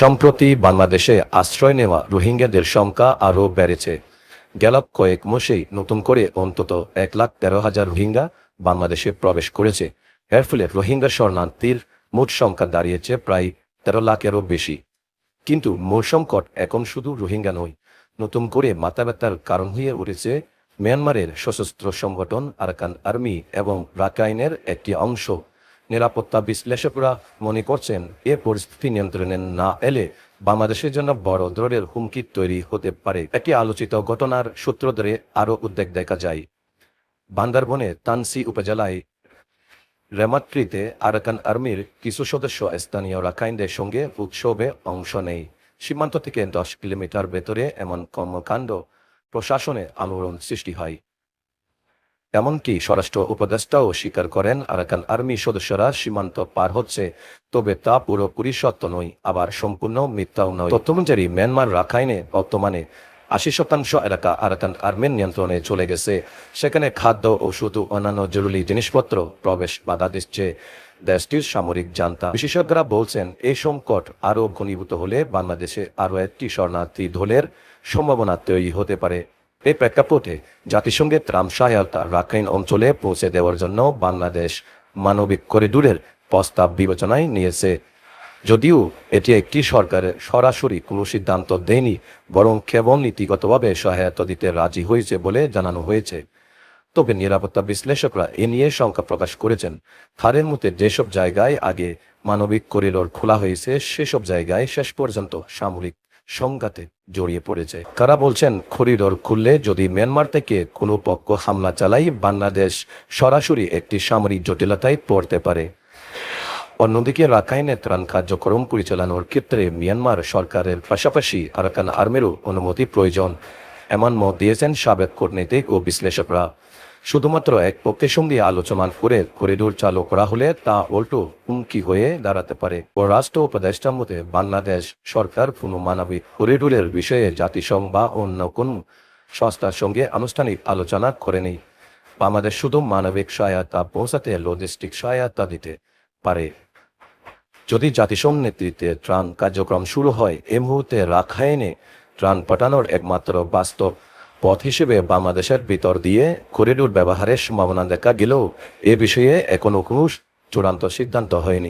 সম্প্রতি বাংলাদেশে আশ্রয় নেওয়া রোহিঙ্গাদের সংখ্যা আরও বেড়েছে। গেল কয়েক মাসেই নতুন করে অন্তত এক লাখ তেরো হাজার রোহিঙ্গা বাংলাদেশে প্রবেশ করেছে। এর ফলে রোহিঙ্গা শরণার্থীর মোট সংখ্যা দাঁড়িয়েছে প্রায় তেরো লাখেরও বেশি। কিন্তু মূল সংকট এখন শুধু রোহিঙ্গা নয়, নতুন করে মাথা ব্যথার কারণ হয়ে উঠেছে মিয়ানমারের সশস্ত্র সংগঠন আরাকান আর্মি এবং রাখাইনের একটি অংশ। নিরাপত্তা বিশ্লেষকরা মনে করছেন, এ পরিস্থিতি নিয়ন্ত্রণে না এলে বাংলাদেশের জন্য বড় ধরনের হুমকি তৈরি হতে পারে। একটি আলোচিত ঘটনার সূত্র ধরে আরও উদ্বেগ দেখা যায়। বান্দারবনে তানসি উপজেলায় রেমাত্রিতে আরাকান আর্মির কিছু সদস্য স্থানীয় রাখাইনদের সঙ্গে উৎসবে অংশ নেয়। সীমান্ত থেকে দশ কিলোমিটার ভেতরে এমন কর্মকাণ্ড প্রশাসনে আলোড়ন সৃষ্টি হয়। এমনকি স্বরাষ্ট্র উপদেষ্টাও স্বীকার করেন, আরাকান আর্মি সদস্যরা সীমান্ত পার হচ্ছে, তবে তা পুরোপুরি সত্য নয়, আবার সম্পূর্ণ মিথ্যাও নয়। তথ্যমঞ্জারি মিয়ানমার রাখাইনে বর্তমানে আশি শতাংশ এলাকা আরাকান আর্মির নিয়ন্ত্রণে চলে গেছে, সেখানে খাদ্য, ওষুধ ও অন্যান্য জরুরি জিনিসপত্র প্রবেশ বাধা দিচ্ছে, দেশটির সামরিক জান্তা। বিশেষজ্ঞরা বলছেন এই সংকট আরও ঘনীভূত হলে বাংলাদেশে আরও একটি শরণার্থী ঢোলের সম্ভাবনা তৈরি হতে পারে। এই প্রেক্ষাপটে জাতিসংঘের ত্রাণ সহায়তা রাখাইন অঞ্চলে পৌঁছে দেওয়ার জন্য বাংলাদেশ মানবিক করিডোরের প্রস্তাব বিবেচনায় নিয়েছে। যদিও এটি একটি সরকারের সরাসরি কোনো সিদ্ধান্ত দেয়নি, বরং কেবল নীতিগতভাবে সহায়তা দিতে রাজি হয়েছে বলে জানানো হয়েছে। তবে নিরাপত্তা বিশ্লেষকরা এ নিয়ে শঙ্কা প্রকাশ করেছেন। থারের মধ্যে যেসব জায়গায় আগে মানবিক করিডোর খোলা হয়েছে, সেসব জায়গায় শেষ পর্যন্ত সামরিক সংঘাতে জড়িয়ে পড়েছে। কারা বলছেন, করিডোর খুললে যদি মিয়ানমার থেকে কোনো পক্ষ হামলা চালাই বাংলাদেশ সরাসরি একটি সামরিক জটিলতায় পড়তে পারে। অন্যদিকে রাখাইনে ত্রাণ কার্যক্রম পরিচালনার ক্ষেত্রে মিয়ানমার সরকারের পাশাপাশি আরাকান আর্মিরও অনুমতি প্রয়োজন। এমন মত দিয়েছেন সাবেক কূটনীতিক ও বিশ্লেষকরা। শুধুমাত্র এক পক্ষের সঙ্গে আলোচনা করে করিডোর চালু করা হলে তা উল্টো হুমকি হয়ে দাঁড়াতে পারে। পররাষ্ট্র উপদেষ্টার মতে, বাংলাদেশ সরকার কোনো মানবিক করিডোরের বিষয়ে জাতিসংঘ বা অন্য কোন সংস্থার সঙ্গে আনুষ্ঠানিক আলোচনা করেনি। বাংলাদেশ শুধু মানবিক সহায়তা পৌঁছাতে লজিস্টিক সহায়তা দিতে পারে। যদি জাতিসংঘ নেতৃত্বে ত্রাণ কার্যক্রম শুরু হয় এই মুহূর্তে রাখাইনে ত্রাণ পাঠানোর একমাত্র বাস্তব পথ হিসেবে বাংলাদেশের ভিতর দিয়ে করিডোর ব্যবহারের সম্ভাবনা দেখা গেলেও এ বিষয়ে এখনও কোনো চূড়ান্ত সিদ্ধান্ত হয়নি।